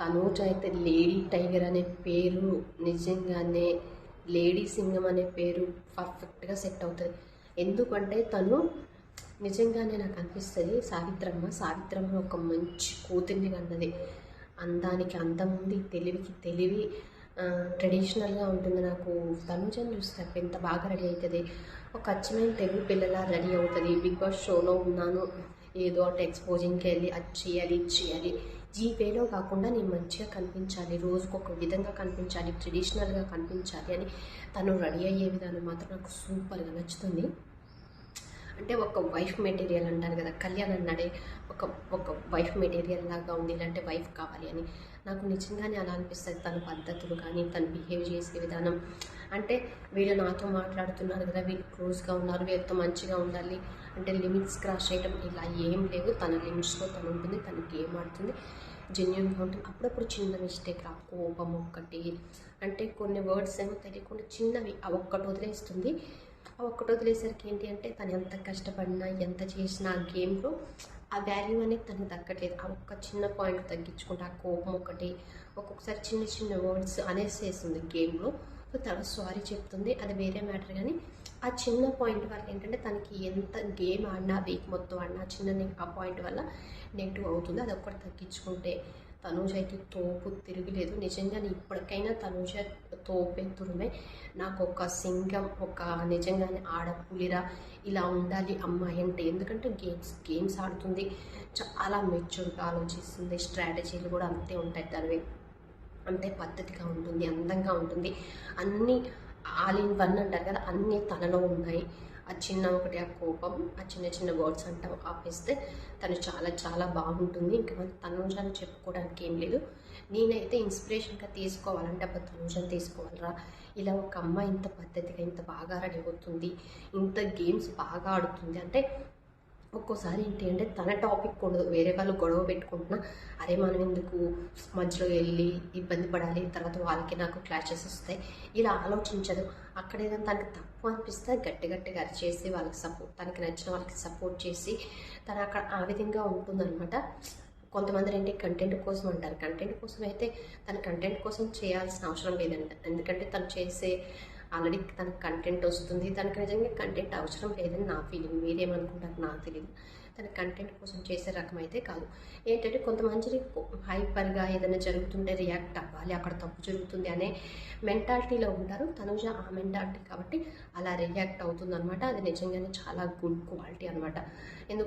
తనూజ అయితే lady tiger అనే పేరు నిజంగానే లేడీ సింగం అనే పేరు పర్ఫెక్ట్గా సెట్ అవుతుంది. ఎందుకంటే తను నిజంగానే నాకు అనిపిస్తుంది సావిత్రమ్మ. సావిత్రమ్మ ఒక మంచి కూతుర్ని కన్నది. అందానికి అందం ఉంది తెలివికి తెలివి ట్రెడిషనల్గా ఉంటుంది నాకు. తనుజని చూస్తే ఎంత బాగా రెడీ అవుతుంది ఒక అచ్చమైన తెలుగు పిల్లలా రెడీ అవుతుంది. బిగ్ బాస్ షోలో ఉన్నాను. ఏదో అటు ఎక్స్పోజింగ్కి వెళ్ళి అది చేయాలి ఇది చేయాలి. జీపేలో కాకుండా నేను మంచిగా కనిపించాలి రోజుకు ఒక విధంగా కనిపించాలి ట్రెడిషనల్గా కనిపించాలి అని తను రెడీ అయ్యే విధానం మాత్రం నాకు సూపర్గా నచ్చుతుంది. అంటే ఒక వైఫ్ మెటీరియల్ అంటారు కదా కళ్యాణ్ అన్నాడే ఒక ఒక వైఫ్ మెటీరియల్ లాగా ఉంది ఇలాంటి వైఫ్ కావాలి అని. నాకు నిజంగానే అలా అనిపిస్తుంది తన పద్ధతులు కానీ తను బిహేవ్ చేసే విధానం. అంటే వీళ్ళు నాతో మాట్లాడుతున్నారు కదా వీళ్ళు క్లోజ్గా ఉన్నారు వీళ్ళతో మంచిగా ఉండాలి అంటే లిమిట్స్ క్రాస్ చేయడం ఇలా ఏం లేవు. తన లిమిట్స్లో తను ఉంటుంది తనకి గేమ్ ఆడుతుంది జెన్యున్గా ఉంటుంది. అప్పుడప్పుడు చిన్న మిస్టేక్ రా కోపం ఒక్కటి. అంటే కొన్ని వర్డ్స్ ఏమో తెలియకుండా చిన్నవి ఆ ఒక్కటి వదిలేస్తుంది. ఆ ఒక్కటి వదిలేసరికి ఏంటి అంటే తను ఎంత కష్టపడినా ఎంత చేసినా ఆ గేమ్లో ఆ వాల్యూ అనేది తనకు దక్కట్లేదు. ఆ ఒక్క చిన్న పాయింట్ తగ్గించుకుంటే ఆ కోపం ఒకటి ఒక్కొక్కసారి చిన్న చిన్న వర్డ్స్ అనేసేస్తుంది గేమ్లో. తను సారీ చెప్తుంది అది వేరే మ్యాటర్ కానీ ఆ చిన్న పాయింట్ వల్ల ఏంటంటే తనకి ఎంత గేమ్ ఆడినా వీక్ మొత్తం ఆడినా చిన్న ఆ పాయింట్ వల్ల నెగిటివ్ అవుతుంది. అది ఒక్కటి తగ్గించుకుంటే తనూజ అయితే తోపు తిరగలేదు. నిజంగా ఇప్పటికైనా తనూజ తోపే నాకు ఒక సింగం ఒక నిజంగానే ఆడపులిరా ఇలా ఉండాలి అమ్మాయి అంటే. ఎందుకంటే గేమ్స్ గేమ్స్ ఆడుతుంది. చాలా మెచ్యూర్గా ఆలోచిస్తుంది. స్ట్రాటజీలు కూడా అంతే ఉంటాయి తనవి. అంటే పద్ధతిగా ఉంటుంది అందంగా ఉంటుంది. అన్నీ ఆల్ ఇన్ వన్ అంటారు కదా అన్నీ తనలో ఉన్నాయి ఆ చిన్న ఒకటి ఆ కోపం ఆ చిన్న చిన్న వర్డ్స్ అంట ఆపేస్తే తను చాలా చాలా బాగుంటుంది. ఇంకా మన తనుజాను చెప్పుకోవడానికి ఏం లేదు. నేనైతే ఇన్స్పిరేషన్గా తీసుకోవాలంటే అబ్బా తనుజాను తీసుకోవాలరా. ఇలా ఒక అమ్మాయి ఇంత పద్ధతిగా ఇంత బాగా రెడీ అవుతుంది. ఇంత గేమ్స్ బాగా ఆడుతుంది. అంటే ఒక్కోసారి ఏంటి అంటే తన టాపిక్ ఉండదు వేరే వాళ్ళు గొడవ పెట్టుకుంటున్నా అరే మనం ఎందుకు మధ్యలో వెళ్ళి ఇబ్బంది పడాలి తర్వాత వాళ్ళకి నాకు క్లాషెస్ వస్తాయి ఇలా ఆలోచించదు. అక్కడ ఏదైనా తనకి తప్పు అనిపిస్తే గట్టి గట్టిగా అరిచేసి వాళ్ళకి సపోర్ట్ తనకి నచ్చిన వాళ్ళకి సపోర్ట్ చేసి తను అక్కడ ఆ విధంగా ఉంటుందన్నమాట. కొంతమంది ఏంటి కంటెంట్ కోసం అంటారు. కంటెంట్ కోసం అయితే తన కంటెంట్ కోసం చేయాల్సిన అవసరం లేదంట. ఎందుకంటే తను చేసే ఆల్రెడీ తనకు కంటెంట్ వస్తుంది. తనకు నిజంగా కంటెంట్ అవసరం లేదని నా ఫీలింగ్ మీరేమనుకుంటారు నాకు తెలియదు తన కంటెంట్ కోసం చేసే రకం అయితే కాదు. ఏంటంటే కొంతమంది హైపర్గా ఏదైనా జరుగుతుంటే రియాక్ట్ అవ్వాలి. అక్కడ తప్పు జరుగుతుంది అనే మెంటాలిటీలో ఉంటారు. తనుజ ఆ మెంటాలిటీ కాబట్టి అలా రియాక్ట్ అవుతుంది అనమాట అది నిజంగానే చాలా గుడ్ క్వాలిటీ అనమాట ఎందుకు